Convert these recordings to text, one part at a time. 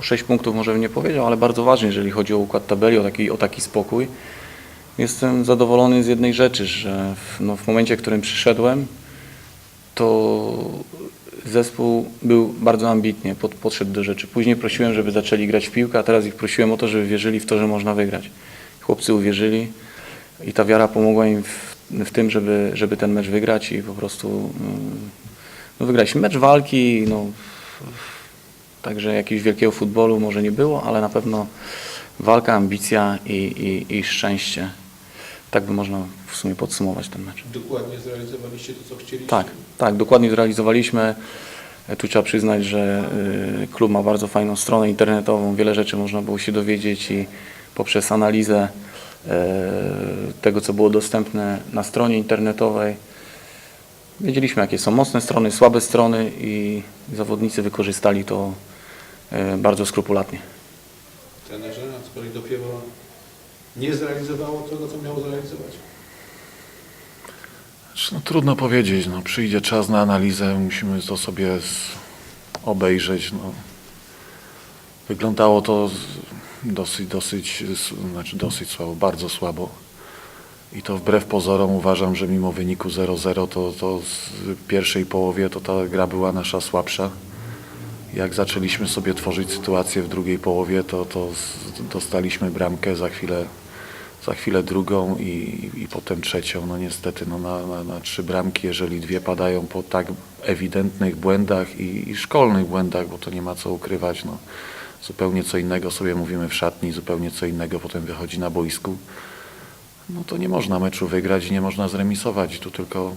6 punktów może bym nie powiedział, ale bardzo ważny, jeżeli chodzi o układ tabeli, o taki, o taki spokój. Jestem zadowolony z jednej rzeczy, że w, no, w momencie, w którym przyszedłem, to zespół był bardzo ambitnie, pod, podszedł do rzeczy. Później prosiłem, żeby zaczęli grać w piłkę, a teraz ich prosiłem o to, żeby wierzyli w to, że można wygrać. Chłopcy uwierzyli i ta wiara pomogła im w, w tym, żeby, żeby ten mecz wygrać i po prostu mm, no, wygraliśmy. Mecz walki, no, także jakiegoś wielkiego futbolu może nie było, ale na pewno walka, ambicja i, i, i szczęście. Tak by można w sumie podsumować ten mecz. Dokładnie zrealizowaliście to, co chcieliście? Tak, tak, dokładnie zrealizowaliśmy. Tu trzeba przyznać, że y, klub ma bardzo fajną stronę internetową. Wiele rzeczy można było się dowiedzieć i poprzez analizę e, tego, co było dostępne na stronie internetowej, wiedzieliśmy, jakie są mocne strony, słabe strony i zawodnicy wykorzystali to bardzo skrupulatnie. Trenerze, a z kolei dopiero nie zrealizowało tego, co miało zrealizować. Znaczy, No, trudno powiedzieć. No, przyjdzie czas na analizę, musimy to sobie z, obejrzeć. No. Wyglądało to z, dosyć, dosyć, znaczy dosyć słabo, bardzo słabo. I to wbrew pozorom uważam, że mimo wyniku 0-0 to, to w pierwszej połowie to ta gra była nasza słabsza. Jak zaczęliśmy sobie tworzyć sytuację w drugiej połowie, to, to dostaliśmy bramkę za chwilę za chwilę drugą i, i potem trzecią. No niestety no na, na, na trzy bramki, jeżeli dwie padają po tak ewidentnych błędach i, i szkolnych błędach, bo to nie ma co ukrywać. No, zupełnie co innego sobie mówimy w szatni, zupełnie co innego potem wychodzi na boisku. No to nie można meczu wygrać nie można zremisować. Tu tylko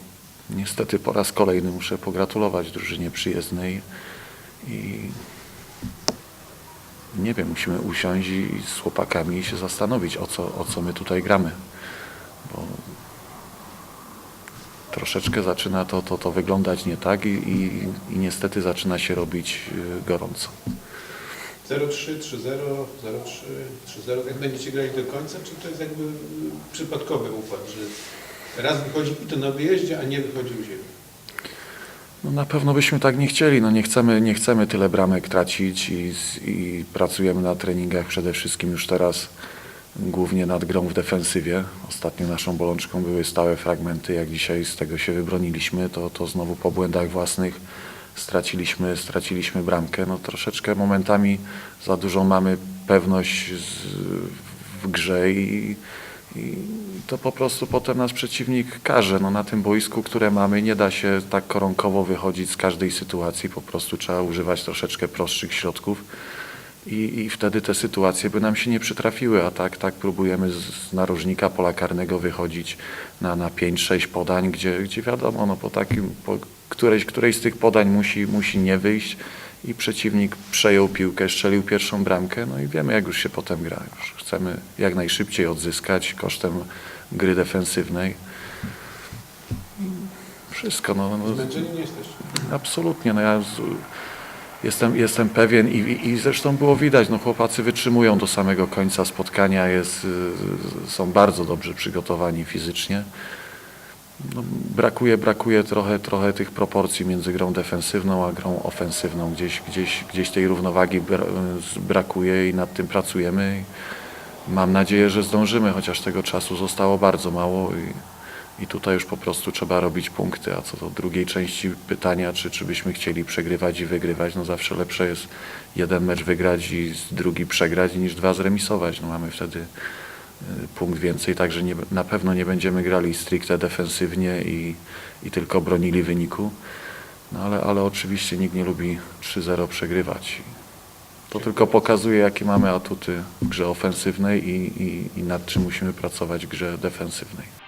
niestety po raz kolejny muszę pogratulować drużynie przyjezdnej i nie wiem, musimy usiąść i z chłopakami się zastanowić, o co, o co my tutaj gramy. Bo troszeczkę zaczyna to, to, to wyglądać nie tak i, i, i niestety zaczyna się robić y, gorąco. 0-3, 3-0, 0-3, 3-0. Jak będziecie grali do końca, czy to jest jakby y, przypadkowy układ, że raz wychodzi to na wyjeździe, a nie wychodzi u siebie? No na pewno byśmy tak nie chcieli. No nie, chcemy, nie chcemy tyle bramek tracić i, i pracujemy na treningach przede wszystkim już teraz głównie nad grą w defensywie. Ostatnio naszą bolączką były stałe fragmenty. Jak dzisiaj z tego się wybroniliśmy, to, to znowu po błędach własnych straciliśmy, straciliśmy bramkę. No troszeczkę momentami za dużą mamy pewność z, w grze i, i to po prostu potem nas przeciwnik karze. No na tym boisku, które mamy, nie da się tak koronkowo wychodzić z każdej sytuacji. Po prostu trzeba używać troszeczkę prostszych środków i, i wtedy te sytuacje by nam się nie przytrafiły, a tak, tak próbujemy z, z narożnika pola karnego wychodzić na, na 5-6 podań, gdzie, gdzie wiadomo, no po takim, po którejś, którejś z tych podań musi, musi nie wyjść i przeciwnik przejął piłkę, strzelił pierwszą bramkę, no i wiemy jak już się potem gra. Już chcemy jak najszybciej odzyskać kosztem gry defensywnej. Wszystko, no, no Zmęczeni nie jesteście. Absolutnie. No ja z, jestem, jestem pewien i, i i zresztą było widać, no chłopacy wytrzymują do samego końca spotkania, jest, y, są bardzo dobrze przygotowani fizycznie. No, brakuje, brakuje trochę, trochę tych proporcji między grą defensywną a grą ofensywną. Gdzieś, gdzieś, gdzieś tej równowagi brakuje i nad tym pracujemy. Mam nadzieję, że zdążymy, chociaż tego czasu zostało bardzo mało i, i tutaj już po prostu trzeba robić punkty. A co do drugiej części pytania, czy, czy byśmy chcieli przegrywać i wygrywać, no zawsze lepsze jest jeden mecz wygrać i drugi przegrać niż dwa zremisować. No mamy wtedy punkt więcej, także nie, na pewno nie będziemy grali stricte defensywnie i, i tylko bronili wyniku. No ale, ale oczywiście nikt nie lubi 3-0 przegrywać. To tylko pokazuje, jakie mamy atuty w grze ofensywnej i, i, i nad czym musimy pracować w grze defensywnej.